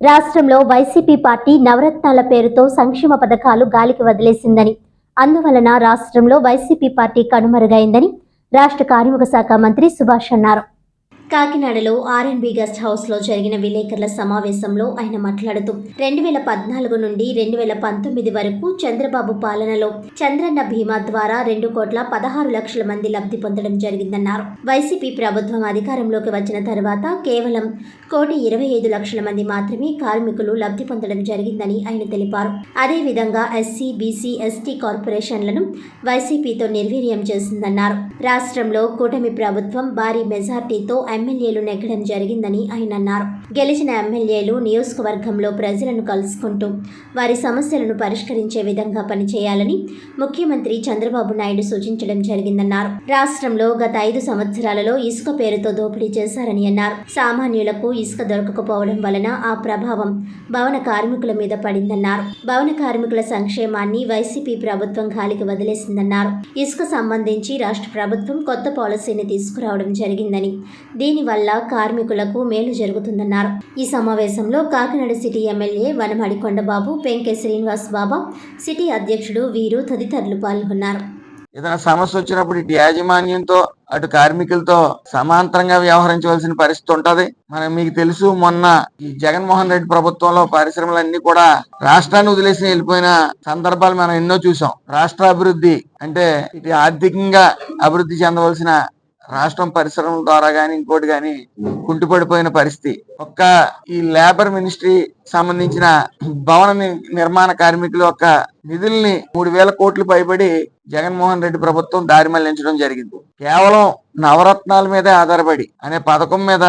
రాష్ట్రంలో YCP party నవరత్నాల పేరుతో సంక్షేమ పథకాలు గాలికి వదిలేసిందని అందువలన రాష్ట్రంలో వైసీపీ పార్టీ కనుమరుగైందని రాష్ట్ర కార్మిక శాఖ మంత్రి సుభాష్ అన్నారు. కాకినాడలో ఆర్ఎన్బి గెస్ట్ హౌస్లో జరిగిన విలేకరుల సమావేశంలో ఆయన మాట్లాడుతూ రెండు వేల పద్నాలుగు నుండి రెండు వేల పంతొమ్మిది వరకు చంద్రబాబు పాలనలో చంద్రన్న బీమా ద్వారా రెండు కోట్ల పదహారు లక్షల మంది లబ్ధి పొందడం జరిగిందన్నారు. వైసీపీ ప్రభుత్వం అధికారంలోకి వచ్చిన తర్వాత కేవలం కోటి ఇరవై ఐదు లక్షల మంది మాత్రమే కార్మికులు లబ్ధి పొందడం జరిగిందని ఆయన తెలిపారు. అదేవిధంగా ఎస్సీ బీసీ ఎస్టీ కార్పొరేషన్లను వైసీపీతో నిర్వీర్యం చేసిందన్నారు. రాష్ట్రంలో కూటమి ప్రభుత్వం భారీ మెజార్టీతో ఎమ్మెల్యేలు నెగ్గడం జరిగిందని ఆయన అన్నారు. గెలిచిన ఎమ్మెల్యేలు నియోజకవర్గంలో ప్రజలను కలుసుకుంటూ వారి సమస్యలను పరిష్కరించే విధంగా పనిచేయాలని ముఖ్యమంత్రి చంద్రబాబు నాయుడు సూచించడం జరిగిందన్నారు. రాష్ట్రంలో గత ఐదు సంవత్సరాలలో ఇసుక పేరుతో దోపిడీ చేశారని అన్నారు. సామాన్యులకు ఇసుక దొరకకపోవడం వలన ఆ ప్రభావం భవన కార్మికుల మీద పడిందన్నారు. భవన కార్మికుల సంక్షేమాన్ని వైసీపీ ప్రభుత్వం గాలికి వదిలేసిందన్నారు. ఇసుక సంబంధించి రాష్ట్ర ప్రభుత్వం కొత్త పాలసీని తీసుకురావడం జరిగిందని దీనివల్ల కార్మికులకు మేలు జరుగుతుందన్నారు. ఈ సమావేశంలో Kakinada city MLA Vanamadi Kondababu Penke Srinivas Baba city అధ్యక్షుడు వీరు తదితరులు పాల్గొన్నారు. ఏదైనా సమస్య వచ్చినప్పుడు ఇటు యాజమాన్యంతో అటు కార్మికులతో సమాంతరంగా వ్యవహరించవలసిన పరిస్థితి ఉంటది. మనం మీకు తెలుసు మొన్న ఈ జగన్మోహన్ రెడ్డి ప్రభుత్వంలో పరిశ్రమలన్నీ కూడా రాష్ట్రాన్ని వదిలేసి వెళ్ళిపోయిన సందర్భాలు మనం ఎన్నో చూసాం. రాష్ట్ర అభివృద్ధి అంటే ఇటు ఆర్థికంగా అభివృద్ధి చెందవలసిన రాష్ట్రం పరిశ్రమల ద్వారా గాని ఇంకోటి గాని కుంటుపడిపోయిన పరిస్థితి. ఒక్క ఈ లేబర్ మినిస్ట్రీ సంబంధించిన భవన నిర్మాణ కార్మికుల యొక్క నిధుల్ని మూడు వేల కోట్లు పైబడి జగన్మోహన్ రెడ్డి ప్రభుత్వం దారి మళ్ళించడం జరిగింది. కేవలం నవరత్నాల మీదే ఆధారపడి అనే పథకం మీద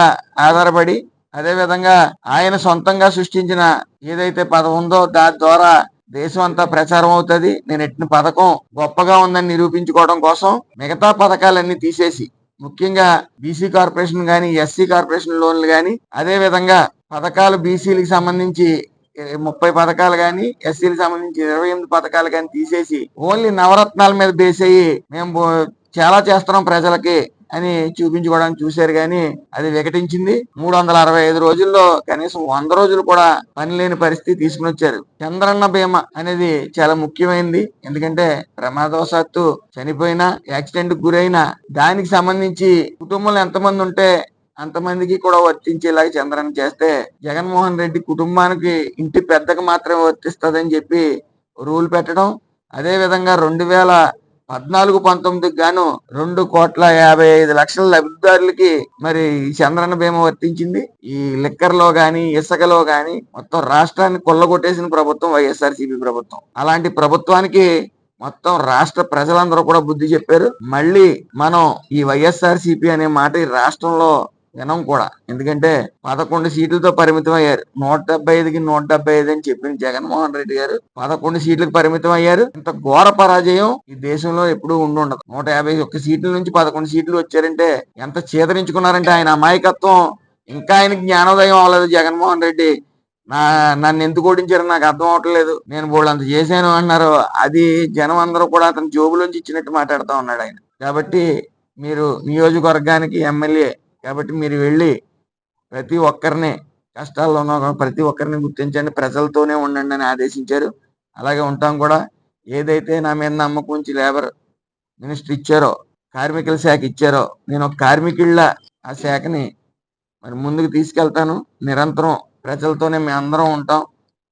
ఆధారపడి అదే విధంగా ఆయన సొంతంగా సృష్టించిన ఏదైతే పదం ఉందో దాని ద్వారా దేశం అంతా ప్రచారం అవుతుంది. నేను ఎట్టిన పథకం గొప్పగా ఉందని నిరూపించుకోవడం కోసం మిగతా పథకాలన్నీ తీసేసి ముఖ్యంగా బీసీ కార్పొరేషన్ కానీ ఎస్సీ కార్పొరేషన్ లోన్లు కానీ అదే విధంగా పథకాలు బీసీలకు సంబంధించి ముప్పై పథకాలు గాని ఎస్సీలకు సంబంధించి ఇరవై ఎనిమిది పథకాలు గాని తీసేసి ఓన్లీ నవరత్నాల మీద బేస్ అయ్యి మేము చాలా చేస్తున్నాం ప్రజలకి. అని చూపించుకోవడానికి చూశారు కానీ అది వికటించింది. మూడు వందల అరవై ఐదు రోజుల్లో కనీసం వంద రోజులు కూడా పని లేని పరిస్థితి తీసుకుని వచ్చారు. చంద్రన్న బీమా అనేది చాలా ముఖ్యమైనది ఎందుకంటే ప్రమాదవశాత్తు చనిపోయినా యాక్సిడెంట్ గురైనా దానికి సంబంధించి కుటుంబంలో ఎంతమంది ఉంటే అంతమందికి కూడా వర్తించేలాగా చంద్రన్న చేస్తే జగన్మోహన్ రెడ్డి కుటుంబానికి ఇంటి పెద్దకు మాత్రమే వర్తిస్తుందని చెప్పి రూల్ పెట్టడం అదే విధంగా రెండు వేల పద్నాలుగు పంతొమ్మిదికి గాను రెండు కోట్ల యాభై ఐదు లక్షల లబ్ధిదారులకి మరి ఈ చంద్రన్న బీమా వర్తించింది. ఈ లిక్కర్లో గాని ఇసుకలో గాని మొత్తం రాష్ట్రాన్ని కొల్లగొట్టేసిన ప్రభుత్వం వైఎస్ఆర్ ప్రభుత్వం. అలాంటి ప్రభుత్వానికి మొత్తం రాష్ట్ర ప్రజలందరూ కూడా బుద్ధి చెప్పారు. మళ్ళీ మనం ఈ వైఎస్ఆర్ అనే మాట ఈ రాష్ట్రంలో జనం కూడా. ఎందుకంటే పదకొండు సీట్లతో పరిమితం అయ్యారు నూట డెబ్బై ఐదుకి నూట డెబ్బై ఐదు అని చెప్పిన జగన్మోహన్ రెడ్డి గారు పదకొండు సీట్లకు పరిమితం అయ్యారు ఇంత ఘోర పరాజయం ఈ దేశంలో ఎప్పుడూ ఉండి ఉండదు నూట యాభై ఒక్క సీట్ల నుంచి పదకొండు సీట్లు వచ్చారంటే ఎంత చేదరించుకున్నారంటే ఆయన అమాయకత్వం. ఇంకా ఆయనకి జ్ఞానోదయం అవ్వలేదు జగన్మోహన్ రెడ్డి. నా నన్ను ఎందుకు ఓడించారు నాకు అర్థం అవట్లేదు. నేను బోళ్ళంత చేశాను అన్నారు. అది జనం అందరూ కూడా అతని జోబులోంచి ఇచ్చినట్టు మాట్లాడుతూ ఉన్నాడు ఆయన. కాబట్టి మీరు నియోజకవర్గానికి ఎమ్మెల్యే కాబట్టి మీరు వెళ్ళి ప్రతి ఒక్కరిని కష్టాల్లో ఉన్న ప్రతి ఒక్కరిని గుర్తించండి. ప్రజలతోనే ఉండండి అని ఆదేశించారు. అలాగే ఉంటాం కూడా. ఏదైతే నా మీద నమ్మకం ఉంచి లేబర్ మినిస్టర్ ఇచ్చారో కార్మికుల శాఖ ఇచ్చారో నేను ఒక కార్మికుళ్ళ ఆ శాఖని మరి ముందుకు తీసుకెళ్తాను. నిరంతరం ప్రజలతోనే మేము అందరం ఉంటాం.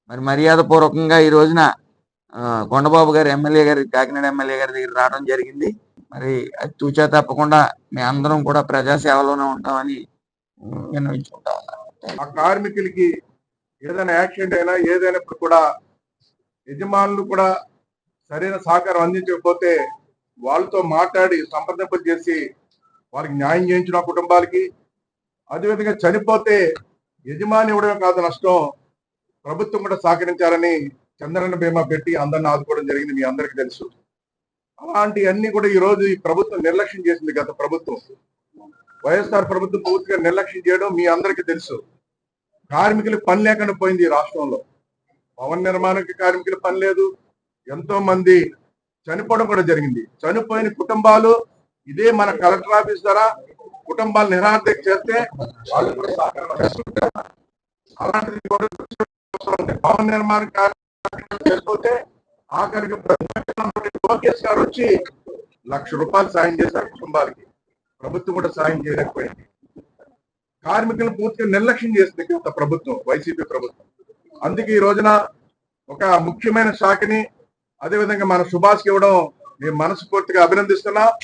మరి మర్యాద పూర్వకంగా ఈ రోజున కొండబాబు గారు ఎమ్మెల్యే గారి కాకినాడ ఎమ్మెల్యే గారి దగ్గర రావడం జరిగింది. మరి అది తూచా తప్పకుండా మేము అందరం కూడా ప్రజాసేవలోనే ఉంటామని విన్నవించుకుంటా ఆ కార్మికులకి ఏదైనా యాక్సిడెంట్ అయినా ఏదైనప్పుడు కూడా యజమానులు కూడా సరైన సహకారం అందించకపోతే వాళ్ళతో మాట్లాడి సంప్రదింపులు చేసి వాళ్ళకి న్యాయం చేయించిన కుటుంబాలకి అదేవిధంగా చనిపోతే యజమాని ఇవ్వడమే కాదు నష్టం ప్రభుత్వం కూడా సహకరించాలని చంద్రన్న బీమా పెట్టి అందరిని ఆదుకోవడం జరిగింది మీ అందరికీ తెలుసు. అలాంటివన్నీ కూడా ఈ రోజు ఈ ప్రభుత్వం నిర్లక్ష్యం చేసింది గత ప్రభుత్వం. వైఎస్ఆర్ ప్రభుత్వం పూర్తిగా నిర్లక్ష్యం చేయడం మీ అందరికీ తెలుసు. కార్మికులకు పని లేకుండా పోయింది ఈ రాష్ట్రంలో. భవన నిర్మాణానికి కార్మికులు పని లేదు. ఎంతో మంది చనిపోవడం కూడా జరిగింది. చనిపోయిన కుటుంబాలు ఇదే మన కలెక్టర్ ఆఫీస్ ద్వారా కుటుంబాలు నిరార్థక చేస్తే వాళ్ళు కూడా సహకారం అలాంటిది భవన నిర్మాణ ఆఖరికి లోకేష్ గారు వచ్చి లక్ష రూపాయలు సాయం చేశారు కుటుంబాలకి. ప్రభుత్వం కూడా సాయం చేయలేకపోయింది. కార్మికులను పూర్తిగా నిర్లక్ష్యం చేసింది గత ప్రభుత్వం వైసీపీ ప్రభుత్వం. అందుకే ఈ రోజున ఒక ముఖ్యమైన శాఖని అదేవిధంగా మన సుభాష్కి ఇవ్వడం మేము మనస్ఫూర్తిగా అభినందిస్తున్నా.